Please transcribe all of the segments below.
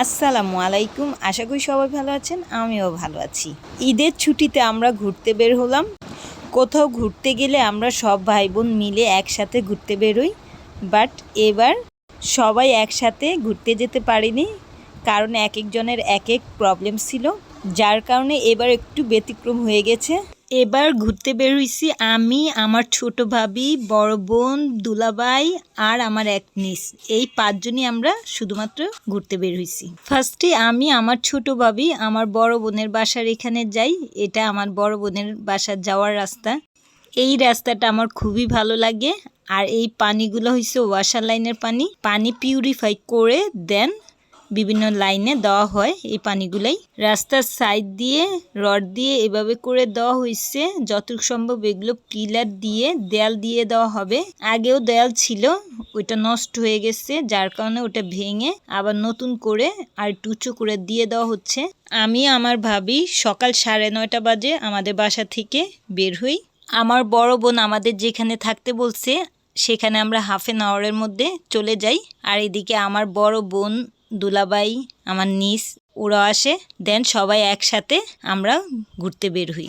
আসসালামু আলাইকুম। আশা করি সবাই ভালো আছেন, আমিও ভালো আছি। ঈদের ছুটিতে আমরা ঘুরতে বের হলাম। কোথাও ঘুরতে গেলে আমরা সব ভাই বোন মিলে একসাথে ঘুরতে বেরোই। বাট এবার সবাই একসাথে ঘুরতে যেতে পারিনি, কারণ এক একজনের এক এক প্রবলেম ছিল, যার কারণে এবার একটু ব্যতিক্রম হয়ে গেছে। এবার ঘুরতে বের হইছি আমি, আমার ছোট ভাবি, বড় বোন দুলাবাই আর আমার এক নিস। এই পাঁচজনই আমরা শুধুমাত্র ঘুরতে বের হইছি। ফার্স্টে আমি, আমার ছোট ভাবি, আমার বড় বোনের বাসার এখানে যাই। এটা আমার বড় বোনের বাসার যাওয়ার রাস্তা। এই রাস্তাটা আমার খুবই ভালো লাগে। আর এই পানিগুলো হচ্ছে ওয়াশার লাইনের পানি। পানি পিউরিফাই করে দেন বিভিন্ন লাইনে দেওয়া হয় এই পানিগুলাই। রাস্তার সাইড দিয়ে রড দিয়ে এভাবে করে দেওয়া হয়েছে যতটুকু সম্ভব এগুলো পিলার দিয়ে, দেয়াল দিয়ে দেওয়া হবে। আগেও দেয়াল ছিল, ওইটা নষ্ট হয়ে গেছে, যার কারণে ওটা ভেঙে আবার নতুন করে আর টুচু করে দিয়ে দেওয়া হচ্ছে। আমি, আমার ভাবি সকাল সাড়ে নয়টা বাজে আমাদের বাসা থেকে বের হই। আমার বড় বোন আমাদের যেখানে থাকতে বলছে, সেখানে আমরা হাফ এন আওয়ারের মধ্যে চলে যাই। আর এদিকে আমার বড় বোন দুলাবাই, আমার নিস, ওরা আসে, দেন সবাই একসাথে আমরা ঘুরতে বের হই।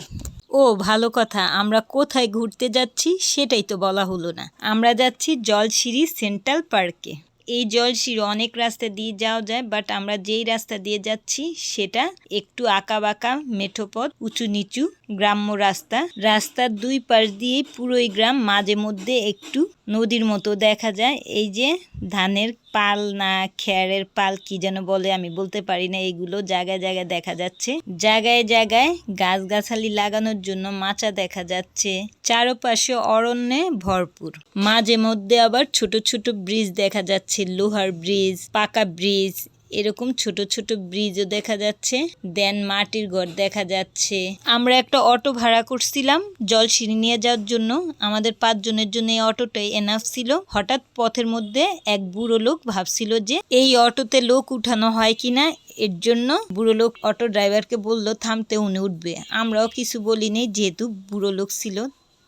ও, ভালো কথা, আমরা কোথায় ঘুরতে যাচ্ছি সেটাই তো বলা হলো না। আমরা যাচ্ছি জলশিরি সেন্ট্রাল পার্কে। এই জলশিরি অনেক রাস্তা দিয়ে যাওয়া যায় বাট আমরা যেই রাস্তা দিয়ে যাচ্ছি সেটা একটু আঁকা বাঁকা, মেঠো পথ, উঁচু নিচু, গ্রাম্য রাস্তা। রাস্তার দুই পাশ দিয়ে পুরোই গ্রাম মাঝে মধ্যে একটু নদীর মতো দেখা যায়। এই যে ধানের পাল না খেয়ারের পাল কি যেন বলে আমি বলতে পারি না, এগুলো জায়গায় জায়গায় দেখা যাচ্ছে। জায়গায় জায়গায় গাছগাছালি লাগানোর জন্য মাচা দেখা যাচ্ছে। চারপাশে অরণ্যে ভরপুর। মাঝে মধ্যে আবার ছোট ছোট ব্রিজ দেখা যাচ্ছে, লোহার ব্রিজ, পাকা ব্রিজ এরকম ছোট ছোট ব্রিজও দেখা যাচ্ছে দেন মাটির ঘর দেখা যাচ্ছে। আমরা একটা অটো ভাড়া করছিলাম জল সিঁড়ি নিয়ে যাওয়ার জন্য। আমাদের পাঁচজনের জন্য এই অটোটাই এনাফ ছিল। হঠাৎ পথের মধ্যে এক বুড়ো লোক ভাবছিল যে, এই অটোতে লোক উঠানো হয় কিনা? এর জন্য বুড়ো লোক অটো ড্রাইভারকে বলল, থামতে উনি উঠবে। আমরাও কিছু বলিনি, যেহেতু বুড়ো লোক ছিল।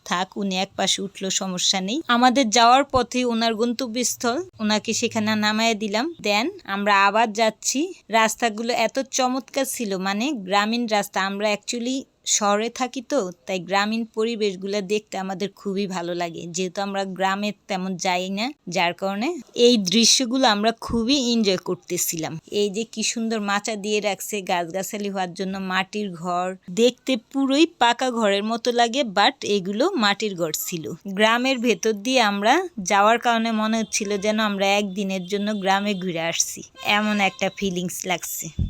থাক, উনি এক পাশে উঠল, সমস্যা নেই। আমাদের যাওয়ার পথে ওনার গন্তব্যস্থল, ওনাকে সেখানে নামায় দিলাম। দেন আমরা আবার যাচ্ছি। রাস্তাগুলো এত চমৎকার ছিল মানে গ্রামীণ রাস্তা। আমরা অ্যাকচুয়ালি শহরে থাকি তো, তাই গ্রামীণ পরিবেশগুলো দেখতে আমাদের খুবই ভালো লাগে। যেহেতু আমরা গ্রামে তেমন যাই না, যার কারণে এই দৃশ্যগুলো আমরা খুবই এনজয় করতেছিলাম। এই যে কি সুন্দর মাচা দিয়ে রাখছে, গাছগাছালি হওয়ার জন্য মাটির ঘর, দেখতে পুরোই পাকা ঘরের মতো লাগে বাট এগুলো মাটির ঘর ছিল। গ্রামের ভেতর দিয়ে আমরা যাওয়ার কারণে মনে হচ্ছিল যেন আমরা একদিনের জন্য গ্রামে ঘুরে আসছি। এমন একটা ফিলিংস লাগছে।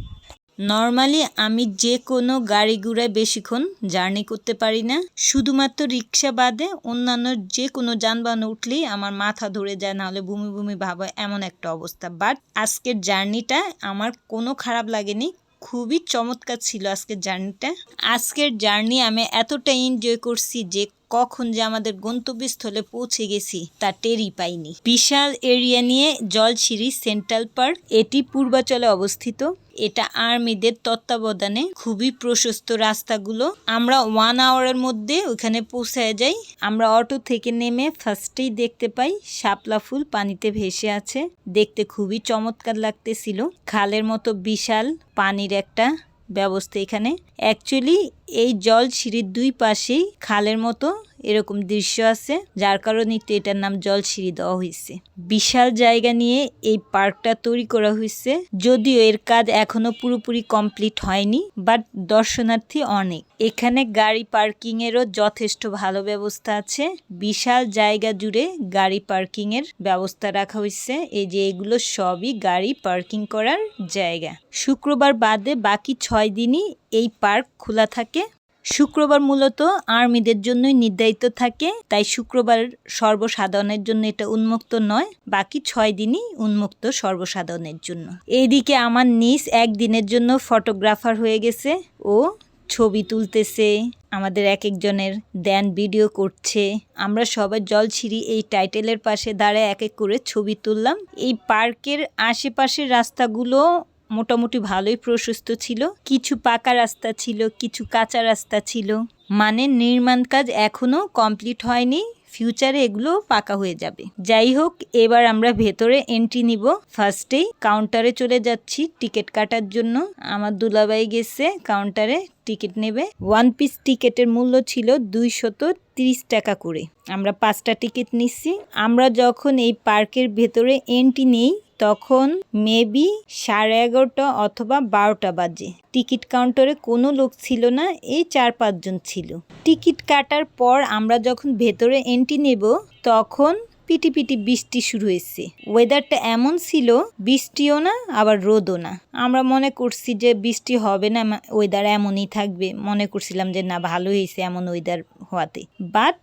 নর্মালি আমি যে কোনো গাড়ি ঘোড়ায় বেশিক্ষণ জার্নি করতে পারি না। শুধুমাত্র রিক্সা বাদে অন্যান্য যে কোনো যানবাহন উঠলেই আমার মাথা ধরে যায়, নাহলে ভূমি ভূমি ভাবা এমন একটা অবস্থা। বাট আজকের জার্নিটা আমার কোনো খারাপ লাগেনি, খুবই চমৎকার ছিল আজকের জার্নিটা। আজকের জার্নি আমি এতটা এনজয় করছি যে কখন যে আমাদের গন্তব্যস্থলে পৌঁছে গেছি তা টেরই পাইনি। বিশাল এরিয়া নিয়ে জলছিরি সেন্ট্রাল পার্ক, এটি পূর্বাচলে অবস্থিত। এটা আর্মিদের তত্ত্বাবধানে খুবই প্রশস্ত রাস্তাগুলো। আমরা ওয়ান আওয়ারের মধ্যে ওখানে পৌঁছায় যাই। আমরা অটো থেকে নেমে ফার্স্টেই দেখতে পাই শাপলা ফুল পানিতে ভেসে আছে। দেখতে খুবই চমৎকার লাগতেছিল। খালের মতো বিশাল পানির একটা ব্যবস্থা এখানে। অ্যাকচুয়ালি এই জল সিঁড়ির দুই পাশেই খালের মতো এরকম দৃশ্য আছে, যার কারণে তো এটার নাম জল সিঁড়ি দেওয়া হয়েছে। বিশাল জায়গা নিয়ে এই পার্কটা তৈরি করা হয়েছে, যদিও এর কাজ এখনও পুরোপুরি কমপ্লিট হয়নি, বাট দর্শনার্থী অনেক। এখানে গাড়ি পার্কিং এরও যথেষ্ট ভালো ব্যবস্থা আছে। বিশাল জায়গা জুড়ে গাড়ি পার্কিং এর ব্যবস্থা রাখা হয়েছে। এই যে এগুলো সবই গাড়ি পার্কিং করার জায়গা। শুক্রবার বাদে বাকি ছয় দিনই এই পার্ক খোলা থাকে। শুক্রবার মূলত আর্মিদের জন্যই নির্ধারিত থাকে, তাই শুক্রবার সর্বসাধারণের জন্য এটা উন্মুক্ত নয়, বাকি ছয় দিনই উন্মুক্ত সর্বসাধারণের জন্য। এইদিকে আমার নিজ একদিনের জন্য ফটোগ্রাফার হয়ে গেছে ও ছবি তুলতেছে, আমাদের এক একজনের দেন ভিডিও করছে। আমরা সবাই জলছিরি এই টাইটেলের পাশে দাঁড়ায় এক এক করে ছবি তুললাম। এই পার্কের আশেপাশের রাস্তাগুলো মোটামুটি ভালোই প্রশস্ত ছিল। কিছু পাকা রাস্তা ছিল, কিছু কাঁচা রাস্তা ছিল। মানে নির্মাণ কাজ এখনও কমপ্লিট হয়নি। ফিউচারে এগুলো পাকা হয়ে যাবে। যাই হোক, এবার আমরা ভেতরে এন্ট্রি নিব। ফার্স্টেই কাউন্টারে চলে যাচ্ছি টিকিট কাটার জন্য। আমার দুলাবাই গেছে কাউন্টারে টিকিট নেবে। ওয়ান পিস টিকিটের মূল্য ছিল দুইশত তিরিশ টাকা করে। আমরা পাঁচটা টিকিট নিচ্ছি। আমরা যখন এই পার্কের ভেতরে এন্ট্রি নেই তখন মেবি সাড়ে এগারোটা অথবা বারোটা বাজে। টিকিট কাউন্টারে কোনো লোক ছিল না, এই চার পাঁচজন ছিল। টিকিট কাটার পর আমরা যখন ভেতরে এন্ট্রি নেব, তখন পিটি পিটি বৃষ্টি শুরু হয়েছে। ওয়েদারটা এমন ছিল, বৃষ্টিও না, আবার রোদও না। আমরা মনে করছি যে বৃষ্টি হবে না ওয়েদার এমনই থাকবে। মনে করছিলাম যে না, ভালো হয়েছে এমন ওয়েদার হওয়াতে। বাট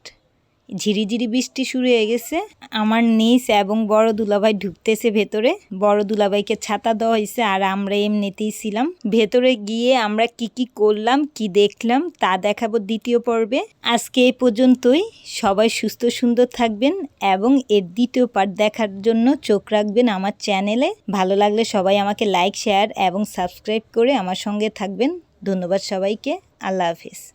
ঝিরিঝিরি বৃষ্টি শুরু হয়ে গেছে। আমার নিস এবং বড় দুলাভাই ঢুকতেছে ভেতরে। বড় দুলাভাইকে ছাতা দেওয়া হয়েছে আর আমরা এমনিতেই ছিলাম। ভেতরে গিয়ে আমরা কি কি করলাম, কি দেখলাম, তা দেখাবো দ্বিতীয় পর্বে। আজকে এই পর্যন্তই। সবাই সুস্থ, সুন্দর থাকবেন এবং এর দ্বিতীয় পার্ট দেখার জন্য চোখ রাখবেন আমার চ্যানেলে। ভালো লাগলে সবাই আমাকে লাইক শেয়ার এবং সাবস্ক্রাইব করে আমার সঙ্গে থাকবেন। ধন্যবাদ সবাইকে। আল্লাহ হাফিজ।